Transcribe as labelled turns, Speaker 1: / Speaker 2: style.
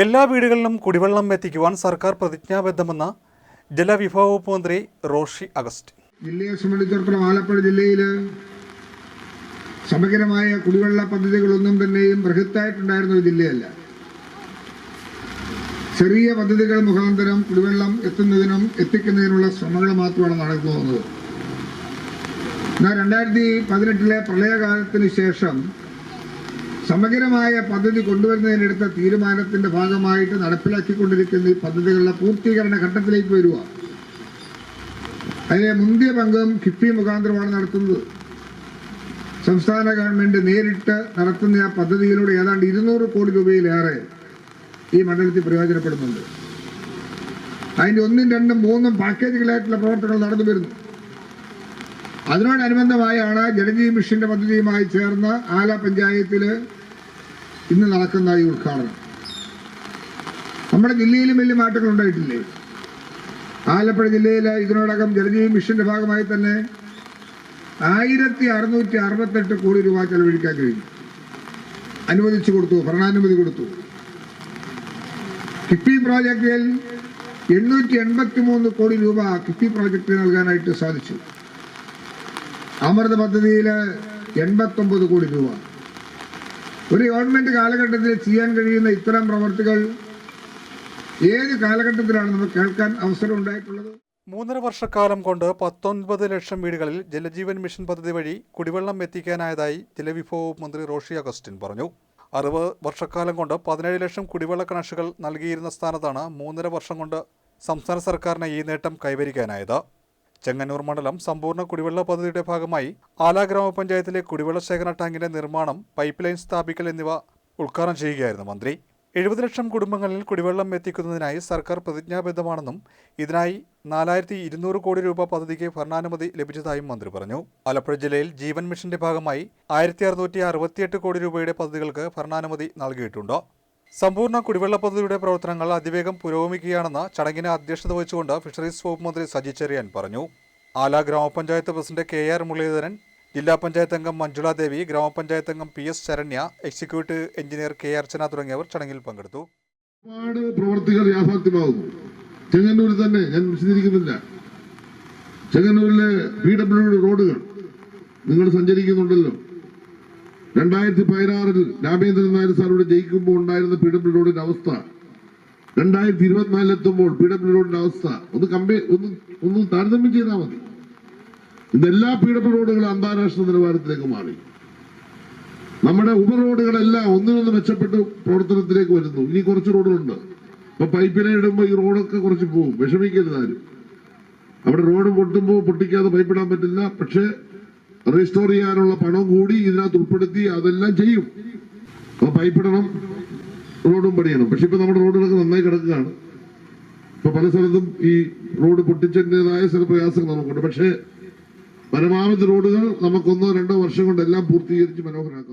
Speaker 1: എല്ലാ വീടുകളിലും കുടിവെള്ളം എത്തിക്കുവാൻ സർക്കാർ പ്രതിജ്ഞാബദ്ധമെന്ന് ജലവിഭവ വകുപ്പ് മന്ത്രി റോഷി അഗസ്റ്റ്.
Speaker 2: ജില്ലയെ സംബന്ധിച്ചിടത്തോളം ആലപ്പുഴ ജില്ലയിൽ സമഗ്രമായ കുടിവെള്ള പദ്ധതികളൊന്നും തന്നെയും ബൃഹത്തായിട്ടുണ്ടായിരുന്ന ഒരു ജില്ലയല്ല. ചെറിയ പദ്ധതികൾ മുഖാന്തരം കുടിവെള്ളം എത്തുന്നതിനും എത്തിക്കുന്നതിനുള്ള ശ്രമങ്ങൾ മാത്രമാണ് നടന്നു പോകുന്നത്. എന്നാൽ രണ്ടായിരത്തി പതിനെട്ടിലെ പ്രളയകാലത്തിന് ശേഷം സമഗ്രമായ പദ്ധതി കൊണ്ടുവരുന്നതിനെടുത്ത തീരുമാനത്തിന്റെ ഭാഗമായിട്ട് നടപ്പിലാക്കിക്കൊണ്ടിരിക്കുന്ന ഈ പദ്ധതികളുടെ പൂർത്തീകരണ ഘട്ടത്തിലേക്ക് വരിക അതിലെ മുന്തിയ പങ്കും കിഫ്ബി മുഖാന്തരമാണ് നടത്തുന്നത്. സംസ്ഥാന ഗവൺമെന്റ് നേരിട്ട് നടത്തുന്ന ആ പദ്ധതിയിലൂടെ ഏതാണ്ട് ഇരുന്നൂറ് കോടി രൂപയിലേറെ ഈ മണ്ഡലത്തിൽ പ്രയോജനപ്പെടുന്നുണ്ട്. അതിന്റെ ഒന്നും രണ്ടും മൂന്നും പാക്കേജുകളായിട്ടുള്ള പ്രവർത്തനങ്ങൾ നടന്നു വരുന്നു. അതിനോടനുബന്ധമായാണ് ജലജീവി മിഷന്റെ പദ്ധതിയുമായി ചേർന്ന് ആല പഞ്ചായത്തിൽ ഇന്ന് നടക്കുന്ന ഈ ഉദ്ഘാടനം. നമ്മുടെ ജില്ലയിലും വലിയ മാറ്റങ്ങൾ ഉണ്ടായിട്ടില്ലേ? ആലപ്പുഴ ജില്ലയിൽ ഇതിനോടകം ജലജീവി മിഷന്റെ ഭാഗമായി തന്നെ ആയിരത്തി അറുന്നൂറ്റി അറുപത്തെട്ട് കോടി രൂപ ചെലവഴിക്കാൻ കഴിഞ്ഞു. അനുവദിച്ചു കൊടുത്തു ഭരണാനുമതി കൊടുത്തു. കിഫ്ബി പ്രോജക്റ്റിൽ എണ്ണൂറ്റി എൺപത്തി മൂന്ന് കോടി രൂപ കിഫ്ബി പ്രോജക്റ്റിന് നൽകാനായിട്ട് സാധിച്ചു. അമൃത പദ്ധതിയിൽ എൺപത്തൊമ്പത് കോടി രൂപ. ഒരു ഗവൺമെന്റ് കാലഘട്ടത്തിൽ ചെയ്യാൻ കഴിയുന്ന ഇത്തരം പ്രവർത്തികൾ ഏത് കാലഘട്ടത്തിലാണ് നമുക്ക് കേൾക്കാൻ അവസരം ഉണ്ടായിട്ടുള്ളത്?
Speaker 1: മൂന്നര വർഷക്കാലം കൊണ്ട് പത്തൊൻപത് ലക്ഷം വീടുകളിൽ ജലജീവൻ മിഷൻ പദ്ധതി വഴി കുടിവെള്ളം എത്തിക്കാനായതായി ജലവിഭവ മന്ത്രി റോഷി അഗസ്റ്റിൻ പറഞ്ഞു. അറുപത് വർഷക്കാലം കൊണ്ട് പതിനേഴ് ലക്ഷം കുടിവെള്ള കണക്ഷനുകൾ നൽകിയിരുന്ന സ്ഥാനത്താണ് മൂന്നര വർഷം കൊണ്ട് സംസ്ഥാന സർക്കാരിന് ഈ നേട്ടം കൈവരിക്കാനായത്. ചെങ്ങന്നൂർ മണ്ഡലം സമ്പൂർണ കുടിവെള്ള പദ്ധതിയുടെ ഭാഗമായി ആല ഗ്രാമപഞ്ചായത്തിലെ കുടിവെള്ള ശേഖരണ ടാങ്കിന്റെ നിർമ്മാണം പൈപ്പ് ലൈൻ സ്ഥാപിക്കൽ എന്നിവ ഉദ്ഘാടനം ചെയ്യുകയായിരുന്നു മന്ത്രി. എഴുപത് ലക്ഷം കുടുംബങ്ങളിൽ കുടിവെള്ളം എത്തിക്കുന്നതിനായി സർക്കാർ പ്രതിജ്ഞാബദ്ധമാണെന്നും ഇതിനായി നാലായിരത്തി ഇരുന്നൂറ് കോടി രൂപ പദ്ധതിക്ക് ഭരണാനുമതി ലഭിച്ചതായും മന്ത്രി പറഞ്ഞു. ആലപ്പുഴ ജില്ലയിൽ ജീവൻ മിഷന്റെ ഭാഗമായി ആയിരത്തി അറുന്നൂറ്റി അറുപത്തിയെട്ട് കോടി രൂപയുടെ പദ്ധതികൾക്ക് ഭരണാനുമതി നൽകിയിട്ടുണ്ട്? സമ്പൂർണ കുടിവെള്ള പദ്ധതിയുടെ പ്രവർത്തനങ്ങൾ അതിവേഗം പുരോഗമിക്കുകയാണെന്ന് ചടങ്ങിന് അധ്യക്ഷത വഹിച്ചുകൊണ്ട് ഫിഷറീസ് വകുപ്പ് മന്ത്രി സജി ചെറിയാൻ പറഞ്ഞു. ആല ഗ്രാമപഞ്ചായത്ത് പ്രസിഡന്റ് കെ ആർ മുരളീധരൻ ജില്ലാ പഞ്ചായത്ത് അംഗം മഞ്ജുള ദേവി ഗ്രാമപഞ്ചായത്ത് അംഗം P S Saranya executive engineer K Archana തുടങ്ങിയവർ ചടങ്ങിൽ പങ്കെടുത്തു.
Speaker 3: ഒരുപാട് പ്രവർത്തികൾ യാഥാർത്ഥ്യമാകുന്നു. ചെങ്ങന്നൂരിൽ തന്നെ ഞാൻ വിശദീകരിക്കുന്നില്ല. ചെങ്ങന്നൂരിലെ പി ഡബ്ല്യു റോഡുകൾ നിങ്ങൾ സഞ്ചരിക്കുന്നുണ്ടല്ലോ. രണ്ടായിരത്തി പതിനാറിൽ രാമേന്ദ്രൻ നായർ ഇവിടെ ജയിക്കുമ്പോൾ ഉണ്ടായിരുന്ന പി ഡബ്ല്യു റോഡിന്റെ അവസ്ഥ. രണ്ടായിരത്തി ഇരുപത്തിനാലിൽ എത്തുമ്പോൾ പി ഡബ്ല്യു റോഡിന്റെ അവസ്ഥ. ഒന്ന് കമ്പയർ ഒന്ന് ഒന്ന് താരതമ്യം ചെയ്താൽ മതി. ഇതെല്ലാ പി ഡബ്ല്യു റോഡുകളും അന്താരാഷ്ട്ര നിലവാരത്തിലേക്ക് മാറി. നമ്മുടെ ഉപ റോഡുകളെല്ലാം ഒന്നിനൊന്ന് മെച്ചപ്പെട്ട് പ്രവർത്തനത്തിലേക്ക് വരുന്നു. ഇനി കുറച്ച് റോഡുകളുണ്ട്. ഇപ്പൊ പൈപ്പിനെ ഇടുമ്പോൾ ഈ റോഡൊക്കെ കുറച്ച് പോകും വിഷമിക്കരുത് ആരും. അവിടെ റോഡ് പൊട്ടുമ്പോൾ പൊട്ടിക്കാതെ പൈപ്പിടാൻ പറ്റില്ല. പക്ഷെ റീസ്റ്റോർ ചെയ്യാനുള്ള പണം കൂടി ഇതിനകത്ത് ഉൾപ്പെടുത്തി അതെല്ലാം ചെയ്യും. അപ്പൊ പൈപ്പിടണം റോഡും പണിയണം പക്ഷെ ഇപ്പൊ നമ്മുടെ റോഡുകളൊക്കെ നന്നായി കിടക്കുകയാണ്. ഇപ്പൊ പല സ്ഥലത്തും ഈ റോഡ് പൊട്ടിച്ചതിന്റെതായ ചില പ്രയാസങ്ങൾ നമുക്കുണ്ട്. പക്ഷേ പരമാവധി റോഡുകൾ നമുക്കൊന്നോ രണ്ടോ വർഷം കൊണ്ട് എല്ലാം പൂർത്തീകരിച്ച് മനോഹരമാക്കാം